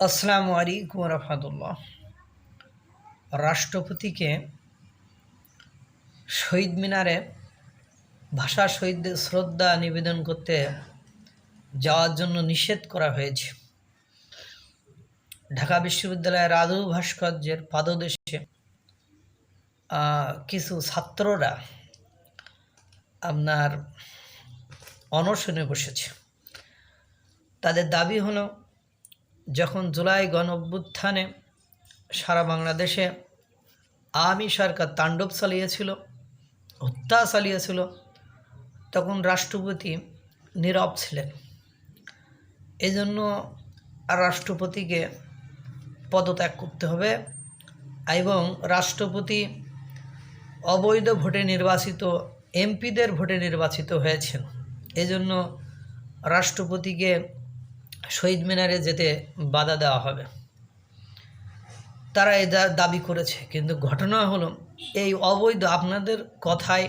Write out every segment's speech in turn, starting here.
আসসালামু আলাইকুম রহমতুল্লাহ। রাষ্ট্রপতিকে শহীদ মিনারে ভাষা শহীদদের শ্রদ্ধা নিবেদন করতে যাওয়ার জন্য নিষেধ করা হয়েছে। ঢাকা বিশ্ববিদ্যালয়ের রাধু ভাস্কর্যের পাদদেশে কিছু ছাত্ররা আপনার অনশনে বসেছে। তাদের দাবি হলো যখন জুলাই গণ অভ্যুত্থানে সারা বাংলাদেশে আওয়ামী সরকার তাণ্ডব চালিয়েছিল, হত্যা চালিয়েছিল, তখন রাষ্ট্রপতি নীরব ছিলেন। এজন্য জন্য রাষ্ট্রপতিকে পদত্যাগ করতে হবে এবং রাষ্ট্রপতি অবৈধ ভোটে নির্বাচিত, এমপিদের ভোটে নির্বাচিত হয়েছেন। এজন্য রাষ্ট্রপতিকে শহীদ মিনারে যেতে বাধা দেওয়া হবে। তারা দা- দাবি করেছে। কিন্তু ঘটনা হলো, এই অবৈধ, আপনাদের কথায়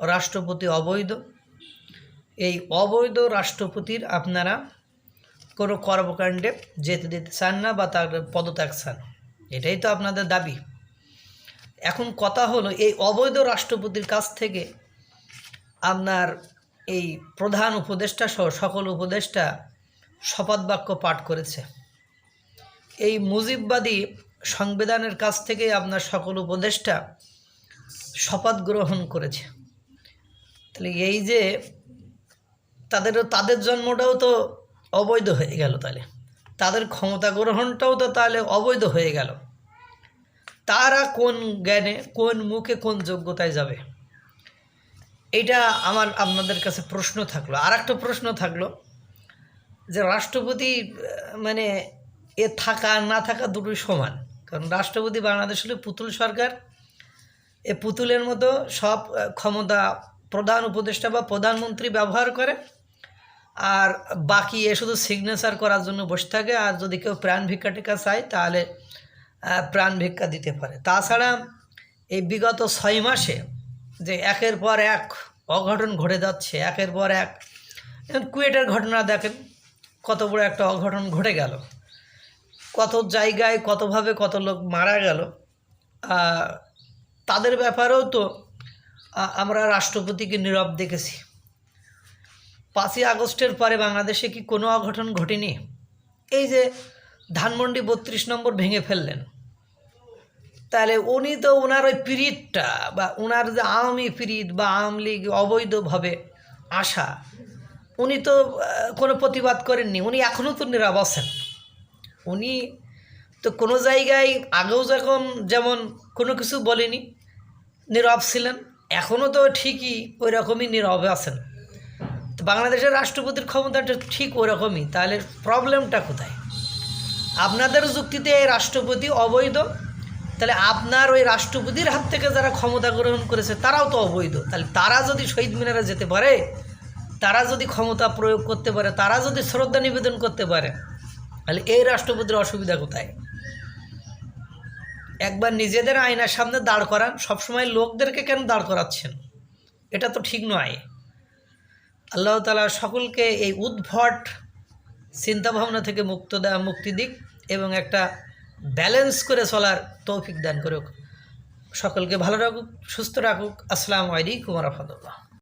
রাষ্ট্রপতি অবৈধ। এই অবৈধ রাষ্ট্রপতির আপনারা কোনো কর্মকাণ্ডে যেতে দিতে চান না বা তার পদত্যাগ চান। এটাই তো আপনাদের দাবি। এখন কথা হলো, এই অবৈধ রাষ্ট্রপতির কাছ থেকে আপনার এই প্রধান উপদেষ্টা সহ সকল উপদেষ্টা শপথ বাক্য পাঠ করেছে। এই মুজিববাদী সংবিধানের কাছ থেকে আপনার সকল উপদেষ্টা শপথ গ্রহণ করেছে। তাহলে এই যে তাদেরও, তাদের জন্মটাও তো অবৈধ হয়ে গেল তাহলে। তাদের ক্ষমতা গ্রহণটাও তো তাহলে অবৈধ হয়ে গেল। তারা কোন জ্ঞানে, কোন মুখে, কোন যোগ্যতায় যাবে? এটা আমার আপনাদের কাছে প্রশ্ন থাকল। আর একটা প্রশ্ন থাকল যে রাষ্ট্রপতি মানে এ থাকা আর না থাকা দুটোই সমান। কারণ রাষ্ট্রপতি বাংলাদেশ হলে পুতুল সরকার। এ পুতুলের মতো সব ক্ষমতা প্রধান উপদেষ্টা বা প্রধানমন্ত্রী ব্যবহার করে। আর বাকি এ শুধু সিগনেচার করার জন্য বসে থাকে। আর যদি কেউ প্রাণ ভিক্ষা টিকা চায়, তাহলে প্রাণ ভিক্ষা দিতে পারে। তাছাড়া এই বিগত ছয় মাসে যে একের পর এক অঘটন ঘটে যাচ্ছে, একের পর এক। কুয়েটের ঘটনা দেখেন। কত বড় একটা অঘটন ঘটে গেল। কত জায়গায় কতভাবে কত লোক মারা গেল। তাদের ব্যাপারেও তো আমরা রাষ্ট্রপতিকে নীরব দেখেছি। পাঁচই আগস্টের পরে বাংলাদেশে কি কোনো অঘটন ঘটেনি? এই যে ধানমন্ডি বত্রিশ নম্বর ভেঙে ফেললেন। তাহলে উনি তো ওনার ওই পিরিয়ডটা বা ওনার যে আওয়ামী পিরিয়ড বা আওয়ামী লীগ অবৈধভাবে আসা উনি তো কোনো প্রতিবাদ করেননি। উনি এখনও তো নীরব আছেন। উনি তো কোনো জায়গায় আগেও যখন যেমন কোনো কিছু বলেনি, নীরব ছিলেন, এখনও তো ঠিকই ওই রকমই নীরবে আছেন। তো বাংলাদেশের রাষ্ট্রপতির ক্ষমতাটা ঠিক ওই রকমই তাহলে প্রবলেমটা কোথায়? আপনাদের যুক্তিতে এই রাষ্ট্রপতি অবৈধ, তাহলে আপনার ওই রাষ্ট্রপতির হাত থেকে যারা ক্ষমতা গ্রহণ করেছে, তারাও তো অবৈধ। তাহলে তারা যদি শহীদ মিনারে যেতে পারে তারা যদি ক্ষমতা প্রয়োগ করতে পারে, তারা যদি শ্রদ্ধা নিবেদন করতে পারে, তাহলে এই রাষ্ট্রপতির অসুবিধা কোথায়? একবার নিজেদের আয়নার সামনে দাঁড় করান, সবসময় লোকদেরকে কেন দাঁড় করাচ্ছেন? এটা তো ঠিক নয়। আল্লাহ তালা সকলকে এই উদ্ভট চিন্তাভাবনা থেকে মুক্ত দেওয়া মুক্তি দিক এবং একটা ব্যালেন্স করে চলার তৌফিক দান করুক। সকলকে ভালো রাখুক, সুস্থ রাখুক। আসসালামু আলাইকুম রহমতুল্লাহ।